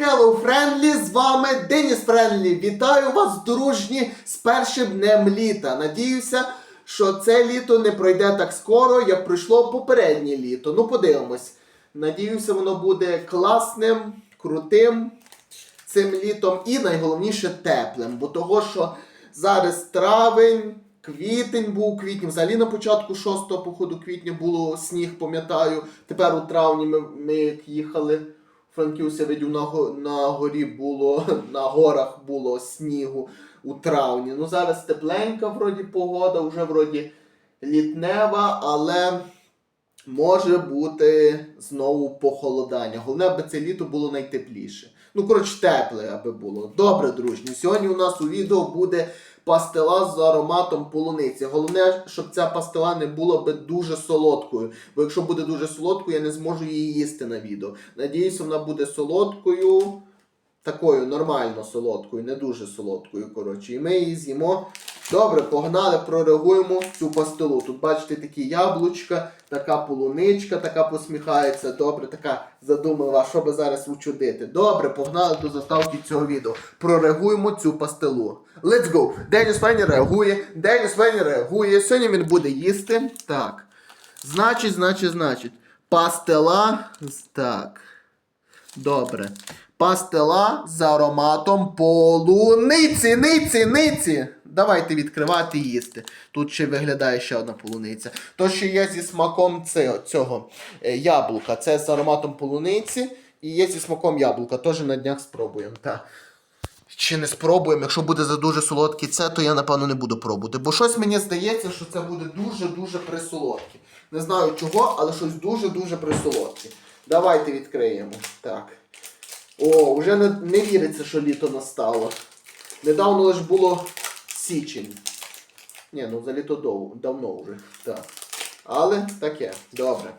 Hello, Friendly, з вами Деніс Френлі. Вітаю вас, дружні, з першим днем літа. Надіюся, що це літо не пройде так скоро, як пройшло попереднє літо. Ну, подивимось. Надіюся, воно буде класним, крутим цим літом і найголовніше теплим. Бо того, що зараз травень, квітень був, квітень, взагалі на початку 6 походу квітня було сніг, пам'ятаю. Тепер у травні ми, ми їхали. Франківська видів на, на горі було, на горах було снігу у травні. Ну зараз тепленька вроді погода, вже вроді літнева, але може бути знову похолодання. Головне, аби це літо було найтепліше. Ну, коротше, тепле, аби було. Добре, дружні. Сьогодні у нас у відео буде пастила з ароматом полуниці. Головне, щоб ця пастила не була би дуже солодкою. Бо якщо буде дуже солодкою, я не зможу її їсти на відео. Надіюсь, вона буде солодкою. Такою нормально солодкою, не дуже солодкою, коротше. І ми її з'їмо. Добре, погнали, прореагуємо цю пастилу. Тут бачите такі яблучка, така полуничка, така посміхається. Добре, така задумала, що би зараз учудити. Добре, погнали до заставки цього відео. Прореагуємо цю пастилу. Let's go! Деніс Фені реагує, Деніс Фені реагує. Сьогодні він буде їсти. Так. Значить, значить, значить. Пастила. Так. Добре. Пастила з ароматом полуниці, ниці, ниці. Давайте відкривати і їсти. Тут ще виглядає ще одна полуниця. То, що є зі смаком це- цього е, яблука. Це з ароматом полуниці. І є зі смаком яблука. Теж на днях спробуємо. Та. Чи не спробуємо, якщо буде за дуже солодкий це, то я напевно не буду пробувати. Бо щось мені здається, що це буде дуже-дуже присолодке. Не знаю чого, але щось дуже-дуже присолодке. Давайте відкриємо. Так. О, вже не, не віриться, що літо настало. Недавно лише було січень. Ні, ну за літо дов, давно вже. Так. Але таке. Добре.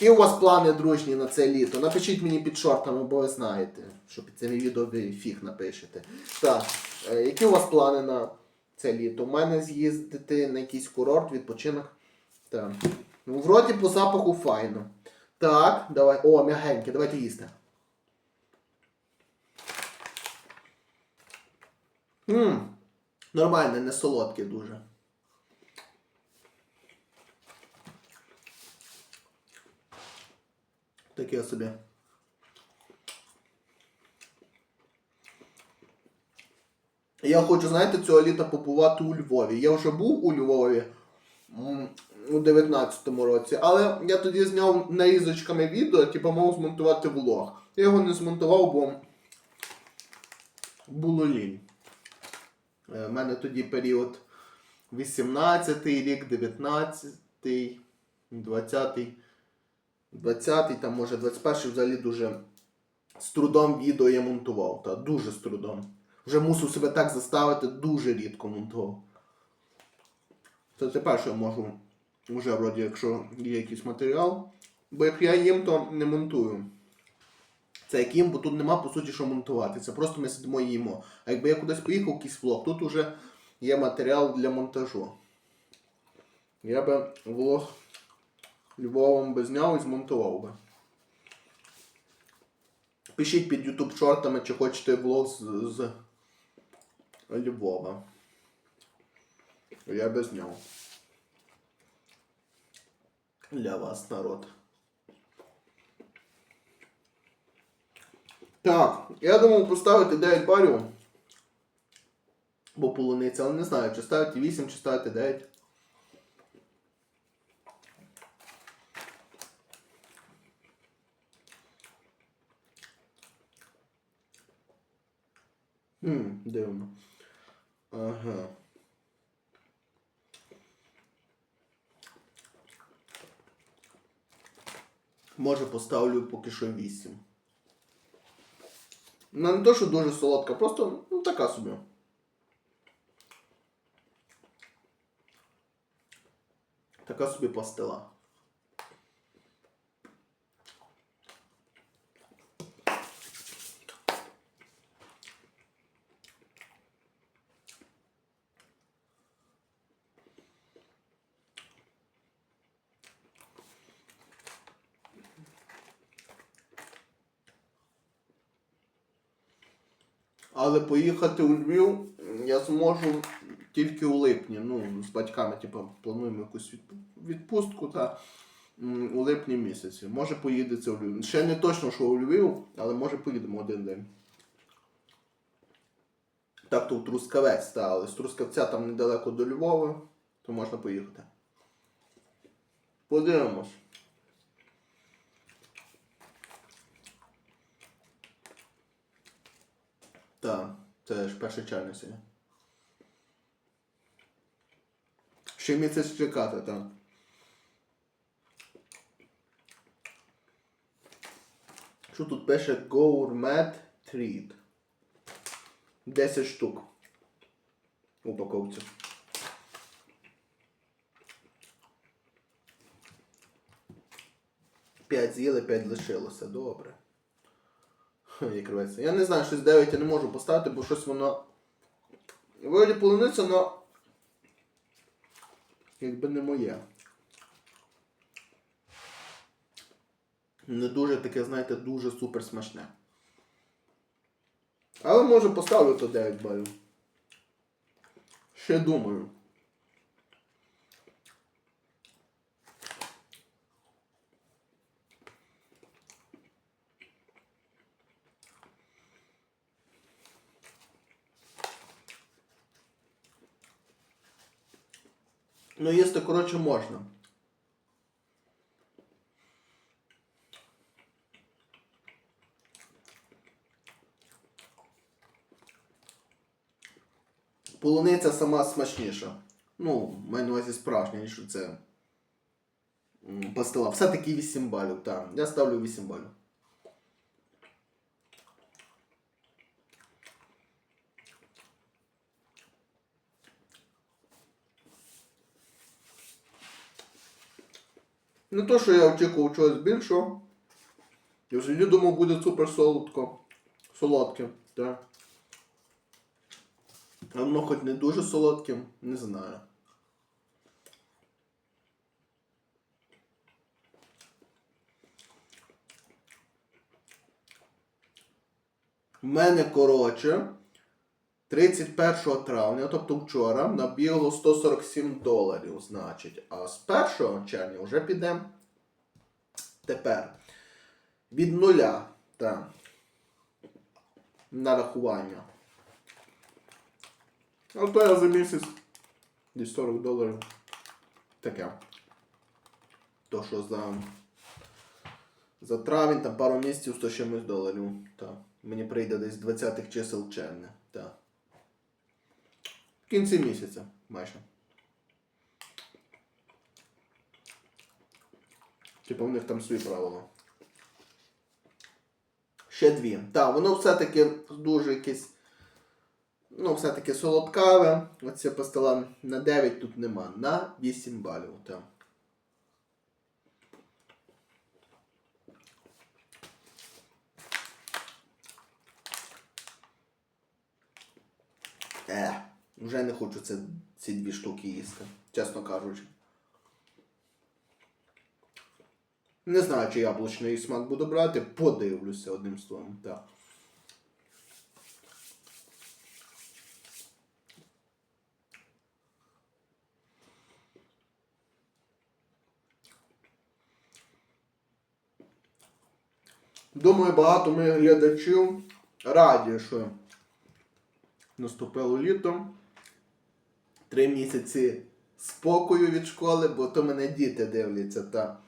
Які у вас плани дружні на це літо? Напишіть мені під шортами, бо ви знаєте, що під цим відео ви фіг напишете. Так, е, які у вас плани на це літо? У мене з'їздити на якийсь курорт, відпочинок. Так. Ну, вроді по запаху файно. Так, давай. О, м'ягеньке, давайте їсти. Ммм, нормальне, не солодке дуже. Таке собі. Я хочу, знаєте, цього літа побувати у Львові. Я вже був у Львові у 19-му році, але я тоді зняв нарізочками відео, типу мав змонтувати влог. Я його не змонтував, бо було лінь. У мене тоді період 18-й рік, 19-й, 20-й. 20-й, там може 21-й взагалі дуже з трудом відео я монтував. Та, дуже з трудом. Вже мусив себе так заставити, дуже рідко монтував. Це тепер що я можу вже вроді, якщо є якийсь матеріал. Бо як я їм, то не монтую. Це як їм, бо тут нема по суті що монтувати. Це просто ми сидимо їмо. А якби я кудись поїхав, якийсь влог, тут вже є матеріал для монтажу. Я би влог Львовом би зняв і змонтував би. Пишіть під YouTube шортами, чи хочете влог з, з Львова. Я би зняв. Для вас, народ. Так, я думав поставити 9 балів. Бо полуниця, але не знаю, чи ставити 8, чи ставити 9. Хм, дивно. Ага. Може поставлю поки що 8. Ну, не то, що дуже солодка, просто ну, така собі. Така собі пастила. Але поїхати у Львів я зможу тільки у липні. Ну, з батьками, типу, плануємо якусь відпустку та у липні місяці. Може поїдеться у Львів. Ще не точно, що у Львів, але може поїдемо один день. Так, то в Трускавець, та, з Трускавця там недалеко до Львова, то можна поїхати. Подивимось. Так, це ж перше червня сьогодні. Ще місяць чекати, так. Що тут пише Gourmet Treat? 10 штук. Упаковці. П'ять з'їли, п'ять лишилося. Добре. Як рветься. Я не знаю, щось 9 я не можу поставити, бо щось воно. Вроді полуниця, но. Якби не моє. Не дуже таке, знаєте, дуже супер смачне. Але може поставлю то 9 балів. Ще думаю. Ну, їсти, коротше, можна. Полуниця сама смачніша. Ну, маю на увазі справжня, ніж це пастила. Все-таки 8 балів, так. Я ставлю 8 балів. Не то, що я очікував чогось більшого. Я взагалі думав, буде супер солодко. Солодке, так. А воно хоч не дуже солодким, не знаю. У мене, коротше, 31 травня, тобто вчора, набігло 147 доларів, значить. А з 1 червня вже піде тепер. Від нуля. Так. Нарахування. А то я за місяць десь 40 доларів. Таке. То що за. За травень там пару місяців 100 чимось доларів. Так. Мені прийде десь 20-х чисел червня. Кінці місяця майже. Типу в них там свої правила. Ще дві. Так, воно все-таки дуже якесь. Ну, все-таки солодкаве. Оця пастила на 9 тут нема. На 8 балів. Так. Е, вже не хочу це, ці дві штуки їсти, чесно кажучи. Не знаю, чи яблучний смак буду брати, подивлюся одним словом. Так. Думаю, багато моїх глядачів раді, що наступило літо. Три місяці спокою від школи, бо то мене діти дивляться. Та...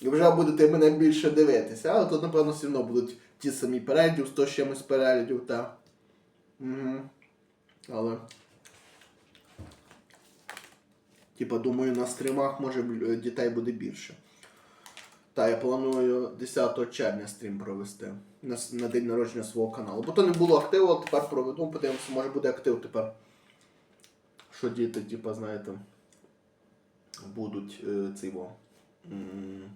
І вже будете мене більше дивитися, але тут, напевно, все одно будуть ті самі переглядів, 100 з чимось переглядів, та. Угу. Але. Типа, думаю, на стрімах може дітей буде більше. Та, я планую 10 червня стрім провести на, на день народження свого каналу. Бо то не було активу, тепер проведу, подивимося, може буде актив тепер. Що діти, типа, знаєте, будуть е, м,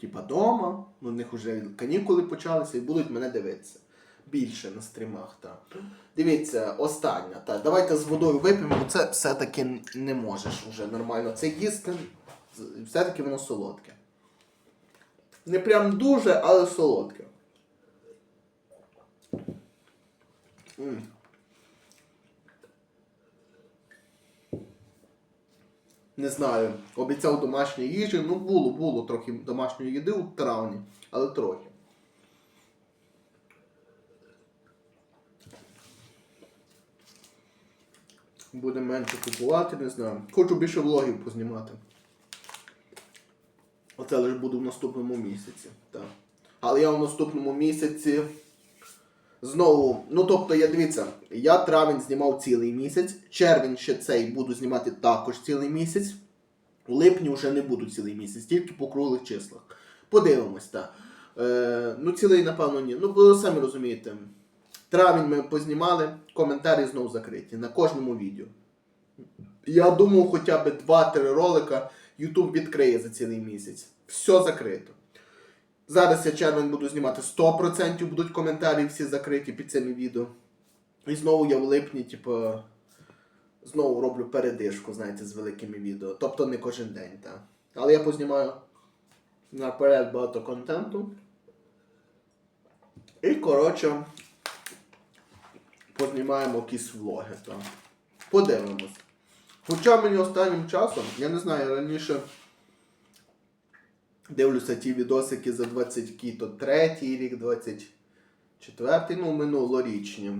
Типа дома, у них вже канікули почалися і будуть мене дивитися. Більше на стрімах, так. Дивіться, остання. Так, давайте з водою вип'ємо, бо це все-таки не можеш вже нормально це їсти. Все-таки воно солодке. Не прям дуже, але солодке. Не знаю, обіцяв домашньої їжі. Ну, було, було трохи домашньої їди у травні, але трохи. Буде менше купувати, не знаю. Хочу більше влогів познімати. Оце лише буде в наступному місяці. Так. Але я в наступному місяці знову. Ну тобто, я дивіться, я травень знімав цілий місяць, червень ще цей буду знімати також цілий місяць. У липні вже не буду цілий місяць, тільки по круглих числах. Подивимось, так. Е, ну, цілий, напевно, ні. Ну, ви самі розумієте. Травень ми познімали, коментарі знову закриті на кожному відео. Я думав, хоча б 2-3 ролика YouTube відкриє за цілий місяць. Все закрито. Зараз я червень буду знімати 100%, будуть коментарі всі закриті під цими відео. І знову я в липні, типу, знову роблю передишку, знаєте, з великими відео. Тобто не кожен день, так. Але я познімаю наперед багато контенту. І, коротше, познімаємо якісь влоги. Так. Подивимось. Хоча мені останнім часом, я не знаю, раніше дивлюся ті відосики за 20 то третій рік, 24-й, ну, минулорічні.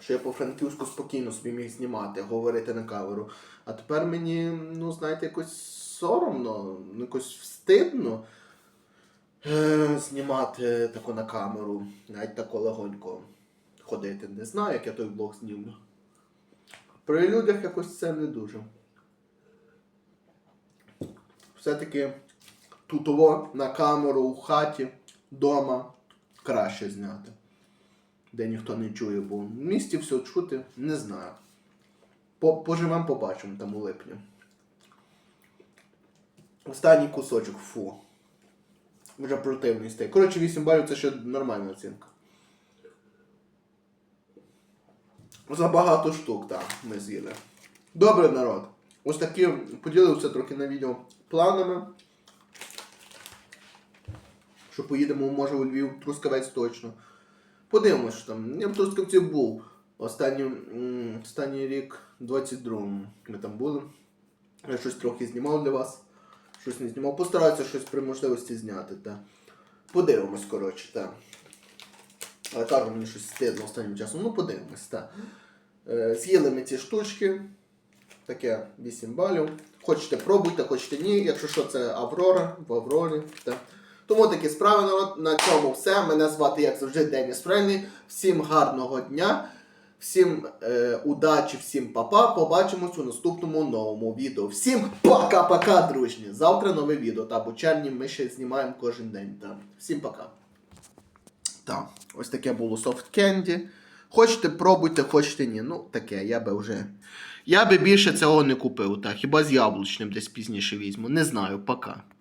Що я по франківську спокійно собі міг знімати, говорити на камеру. А тепер мені, ну, знаєте, якось соромно, ну, якось встидно е, знімати тако на камеру, навіть тако легонько ходити. Не знаю, як я той блог знімлю. При людях якось це не дуже. Все-таки тутово на камеру у хаті, вдома краще зняти. Де ніхто не чує, бо в місті все чути, не знаю. По- Поживемо, побачимо там у липні. Останній кусочок, фу. Вже противний стейк. Коротше, 8 балів це ще нормальна оцінка. За багато штук, так, ми з'їли. Добре, народ. Ось такі поділився трохи на відео планами. Що поїдемо, може, у Львів, Трускавець точно. Подивимось, що там. Я в Трускавці був. Останній, останній рік, 22-му. Ми там були. Я щось трохи знімав для вас. Щось не знімав. Постараюся щось при можливості зняти. Та. Подивимось, коротше, так. Але кажу, мені щось стидно останнім часом. Ну, подивимось, так. Е, з'їли ми ці штучки. Таке 8 балів. Хочете пробуйте, хочете ні. Якщо що, це Аврора, в Аврорі. Так. Тому такі справи, народ. На цьому все. Мене звати, як завжди, Деніс Фрейний. Всім гарного дня, всім е, удачі, всім папа. Побачимось у наступному новому відео. Всім пока-пока, дружні. Завтра нове відео. Та бо червні ми ще знімаємо кожен день. Та. Всім пока. Так, ось таке було soft candy. Хочете, пробуйте, хочете ні. Ну, таке, я би вже. Я би більше цього не купив, так. Хіба з яблучним десь пізніше візьму. Не знаю, пока.